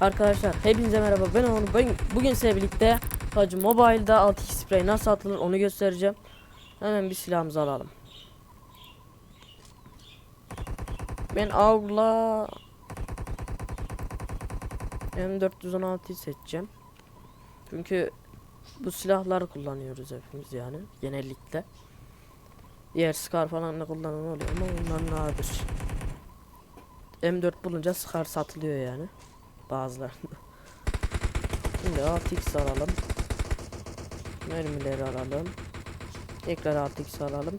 Arkadaşlar hepinize merhaba. Ben Onur. Ben bugün size birlikte Hacı Mobile'da 6x spray nasıl atılır onu göstereceğim. Hemen bir silahımızı alalım. Ben AUG'la M416'yı seçeceğim. Çünkü bu silahları kullanıyoruz hepimiz yani genellikle. Diğer Scar falan da kullanan oluyor ama bunlar nadir. M4 bulunca Scar satılıyor yani bazılarında. Şimdi 6x alalım. Mermileri alalım. Tekrar 6x alalım.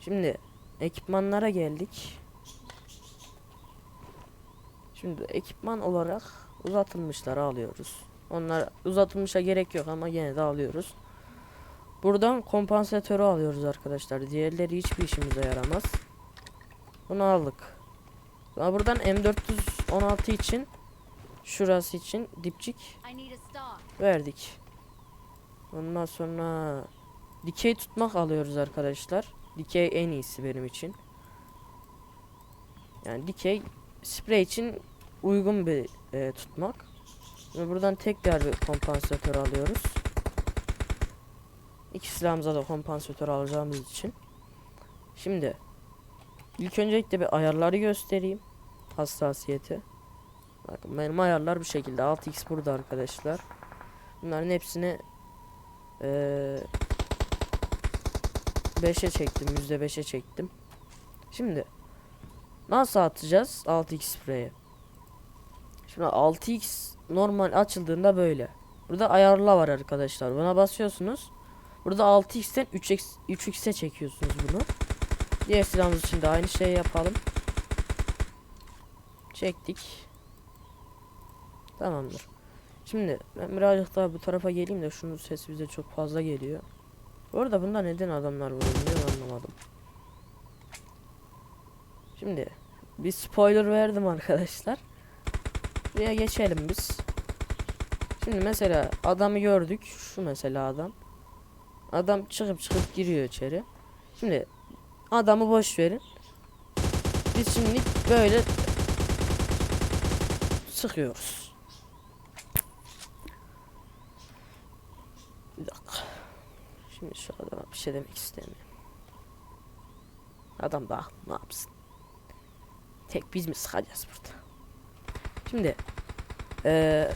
Şimdi ekipmanlara geldik. Şimdi ekipman olarak uzatılmışları alıyoruz. Onlar uzatılmışa gerek yok ama yine de alıyoruz. Buradan kompansatörü alıyoruz arkadaşlar. Diğerleri hiçbir işimize yaramaz. Bunu aldık. Buradan M416 için şurası için dipçik verdik. Ondan sonra dikey tutmak alıyoruz arkadaşlar. Dikey en iyisi benim için. Yani dikey sprey için uygun bir e, tutmak. Ve buradan tekrar bir kompansatör alıyoruz. İki silahımıza da kompansatör alacağımız için. Şimdi ilk öncelikle bir ayarları göstereyim. Hassasiyeti. Bakın benim ayarlar bu şekilde. 6x burada arkadaşlar. Bunların hepsini eee 5'e çektim. %5'e çektim. Şimdi nasıl atacağız 6x spreyi? Şimdi 6x normal açıldığında böyle. Burada ayarla var arkadaşlar. Buna basıyorsunuz. Burada 6x'ten 3x 3x'e çekiyorsunuz bunu. Diğer silahımız için de aynı şeyi yapalım. Çektik. Tamamdır. Şimdi ben birazcık daha bu tarafa geleyim de şunun sesi bize çok fazla geliyor. Bu arada bunda neden adamlar vurulmuyor anlamadım. Şimdi bir spoiler verdim arkadaşlar. Buraya geçelim biz. Şimdi mesela adamı gördük. Şu mesela adam. Adam çıkıp çıkıp giriyor içeri. Şimdi adamı boş verin. Biz şimdi böyle sıkıyoruz. Bir dakika. Şimdi şu adama bir şey demek istemiyorum. Adam da ne yapsın? Tek biz mi sıkacağız burada? Şimdi eee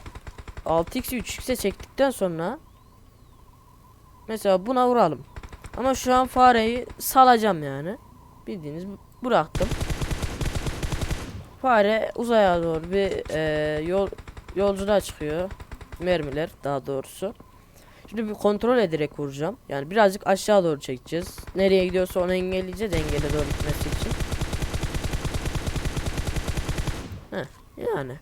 6x'i 3x'e çektikten sonra mesela buna vuralım. Ama şu an fareyi salacağım yani. Bildiğiniz bıraktım. Fare uzaya doğru bir eee, yol yolculuğa çıkıyor. Mermiler daha doğrusu. Şimdi bir kontrol ederek vuracağım. Yani birazcık aşağı doğru çekeceğiz. Nereye gidiyorsa onu engelleyeceğiz engele doğru gitmesi için. Heh, yani.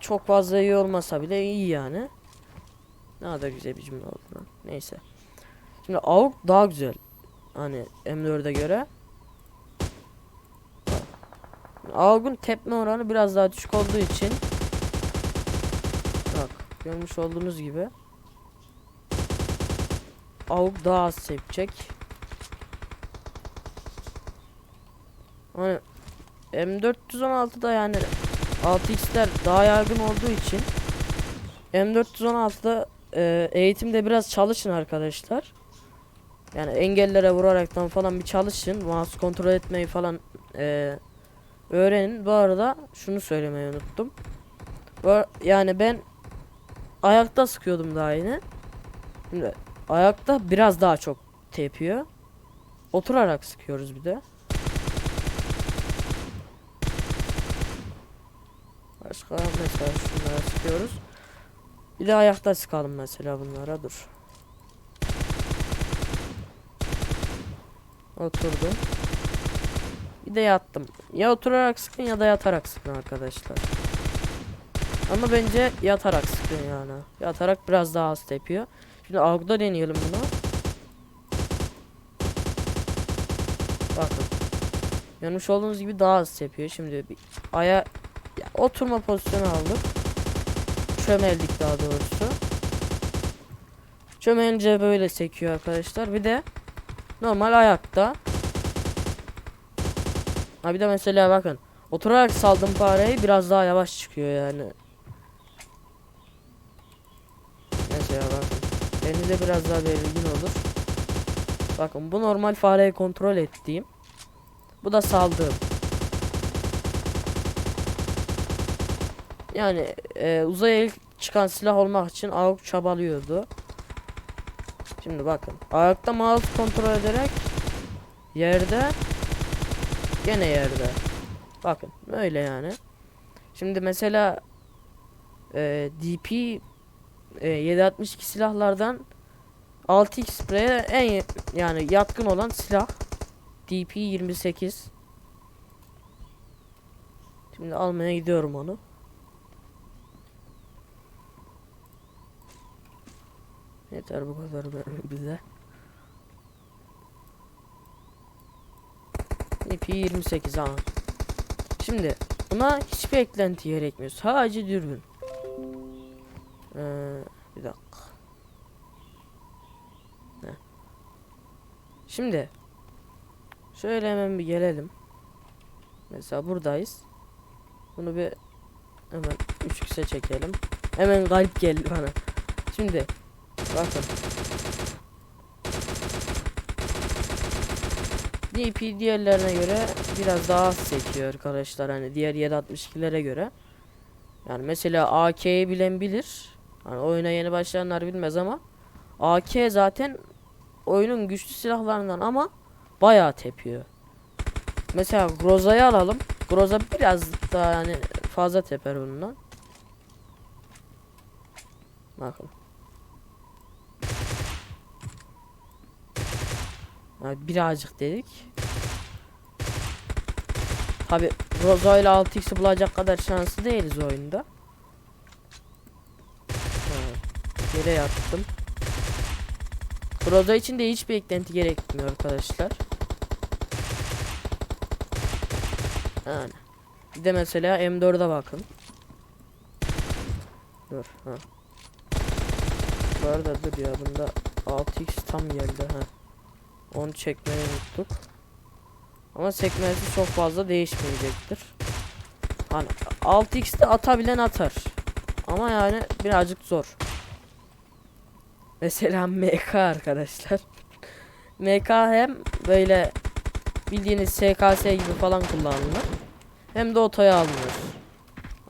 Çok fazla iyi olmasa bile iyi yani. Ne da güzel bir cümle oldu lan. Neyse. Şimdi AUK daha güzel. Hani M4'e göre. AUK'un tepme oranı biraz daha düşük olduğu için Bak görmüş olduğunuz gibi AUK daha az sepecek. Hani M416'da yani 6x'ler daha yaygın olduğu için M416'da e, eğitimde biraz çalışın arkadaşlar. Yani engellere vuraraktan falan bir çalışın. Mouse kontrol etmeyi falan e, öğrenin. Bu arada şunu söylemeyi unuttum. Yani ben ayakta sıkıyordum daha yine. Şimdi ayakta biraz daha çok tepiyor. Oturarak sıkıyoruz bir de. Başka mesela şunlara sıkıyoruz. Bir de ayakta sıkalım mesela bunlara dur. Oturdum. Bir de yattım. Ya oturarak sıkın ya da yatarak sıkın arkadaşlar. Ama bence yatarak sıkın yani. Yatarak biraz daha az tepiyor. Şimdi AUG'da deneyelim bunu. Bakın. Görmüş olduğunuz gibi daha az tepiyor. Şimdi bir aya ya, oturma pozisyonu aldık. Çömeldik daha doğrusu. Çömelince böyle sekiyor arkadaşlar. Bir de normal ayakta. Ha bir de mesela bakın Oturarak saldım fareyi biraz daha yavaş çıkıyor yani. Elinize biraz daha belirgin olur. Bakın bu normal fareyi kontrol ettiğim. Bu da saldığım. Yani e, uzaya ilk çıkan silah olmak için AUK çabalıyordu. Şimdi bakın. Ayakta mouse kontrol ederek yerde gene yerde. Bakın öyle yani. Şimdi mesela e, DP e, 762 silahlardan 6x spreye en yani yatkın olan silah DP 28. Şimdi almaya gidiyorum onu. Yeter bu kadar bize. DP 28 ha. Şimdi buna hiçbir eklenti gerekmiyor. Sadece dürbün. Ee, bir dakika. Heh. Şimdi şöyle hemen bir gelelim. Mesela buradayız. Bunu bir hemen 3x'e çekelim. Hemen galip geldi bana. Şimdi bakın. DP diğerlerine göre biraz daha az sekiyor arkadaşlar hani diğer 762'lere göre. Yani mesela AK'yi bilen bilir. Hani oyuna yeni başlayanlar bilmez ama AK zaten oyunun güçlü silahlarından ama bayağı tepiyor. Mesela Groza'yı alalım. Groza biraz daha yani fazla teper bundan. Bakın. Yani birazcık dedik. Tabi Rozo ile 6x'i bulacak kadar şanslı değiliz oyunda. Yere yattım. Rozo için de hiçbir eklenti gerekmiyor arkadaşlar. Yani. Bir de mesela M4'e bakın. Dur ha. Bu arada dur ya bunda 6x tam geldi ha. Onu çekmeyi unuttuk. Ama sekmesi çok fazla değişmeyecektir. Hani 6x'te atabilen atar. Ama yani birazcık zor. Mesela MK arkadaşlar. MK hem böyle bildiğiniz SKS gibi falan kullanılır. Hem de otoya alınır.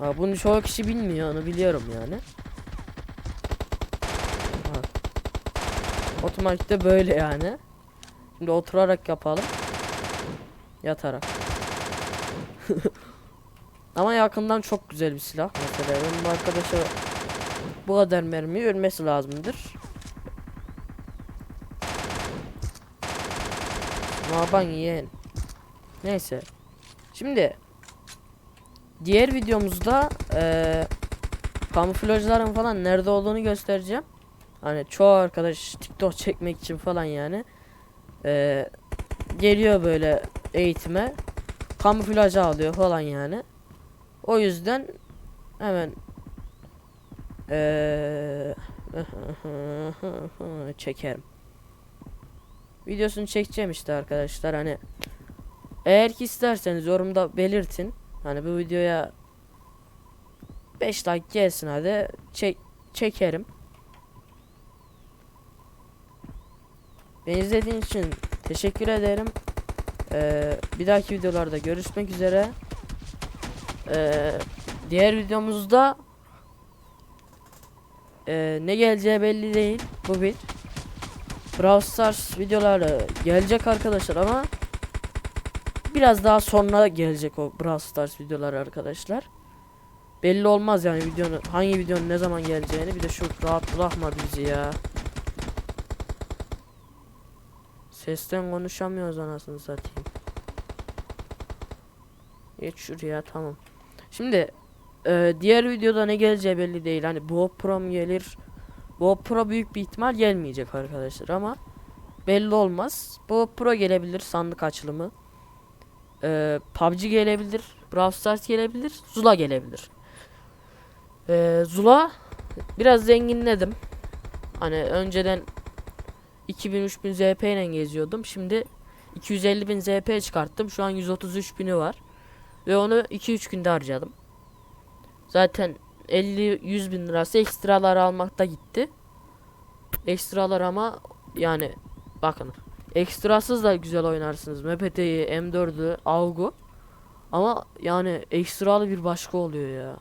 Aa, bunu çoğu kişi bilmiyor onu biliyorum yani. Bak. Otomatikte böyle yani. Şimdi oturarak yapalım. Yatarak. Ama yakından çok güzel bir silah. Mesela benim arkadaşa bu kadar mermi ölmesi lazımdır. Naban yeğen. Neyse. Şimdi diğer videomuzda eee kamuflajların falan nerede olduğunu göstereceğim. Hani çoğu arkadaş TikTok çekmek için falan yani eee, geliyor böyle eğitime kamuflaj alıyor falan yani. O yüzden hemen eee çekerim. Videosunu çekeceğim işte arkadaşlar hani eğer ki isterseniz yorumda belirtin. Hani bu videoya 5 like gelsin hadi çek çekerim. Beni izlediğiniz için teşekkür ederim. Ee, bir dahaki videolarda görüşmek üzere. Ee, diğer videomuzda ee, ne geleceği belli değil. Bu bir. Brawl Stars videoları gelecek arkadaşlar ama biraz daha sonra gelecek o Brawl Stars videoları arkadaşlar. Belli olmaz yani videonun hangi videonun ne zaman geleceğini bir de şu rahat bırakma bizi ya. Sesten konuşamıyoruz anasını satayım. Geç şuraya tamam. Şimdi e, diğer videoda ne geleceği belli değil. Hani bu Pro gelir? Bu Pro büyük bir ihtimal gelmeyecek arkadaşlar ama belli olmaz. Bu Pro gelebilir sandık açılımı. E, PUBG gelebilir. Brawl Stars gelebilir. Zula gelebilir. E, Zula biraz zenginledim. Hani önceden 2000-3000 ZP ile geziyordum. Şimdi 250.000 ZP çıkarttım. Şu an 133 bini var. Ve onu 2-3 günde harcadım. Zaten 50-100 bin lirası ekstralar almakta gitti. Ekstralar ama yani bakın ekstrasız da güzel oynarsınız. MPT'yi, M4'ü, AUG'u. Ama yani ekstralı bir başka oluyor ya.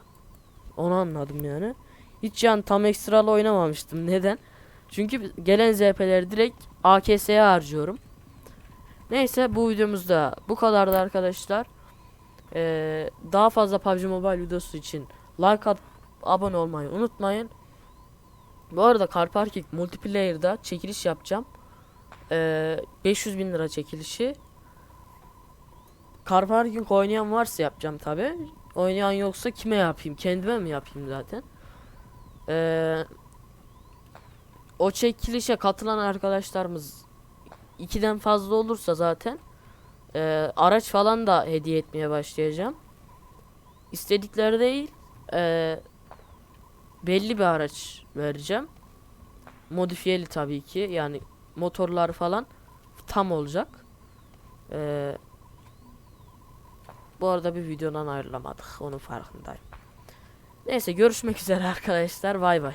Onu anladım yani. Hiç yani tam ekstralı oynamamıştım. Neden? Çünkü gelen ZP'leri direkt AKS'ye harcıyorum. Neyse bu videomuzda bu kadardı arkadaşlar. Ee, daha fazla PUBG Mobile videosu için like at, abone olmayı unutmayın. Bu arada Car Parking Multiplayer'da çekiliş yapacağım. Ee, 500 bin lira çekilişi. Car Parking oynayan varsa yapacağım tabi. Oynayan yoksa kime yapayım? Kendime mi yapayım zaten? Ee, o çekilişe katılan arkadaşlarımız ikiden fazla olursa zaten e, araç falan da hediye etmeye başlayacağım. İstedikleri değil e, belli bir araç vereceğim. Modifiyeli tabii ki yani motorlar falan tam olacak. E, bu arada bir videodan ayrılamadık onun farkındayım. Neyse görüşmek üzere arkadaşlar bay bay.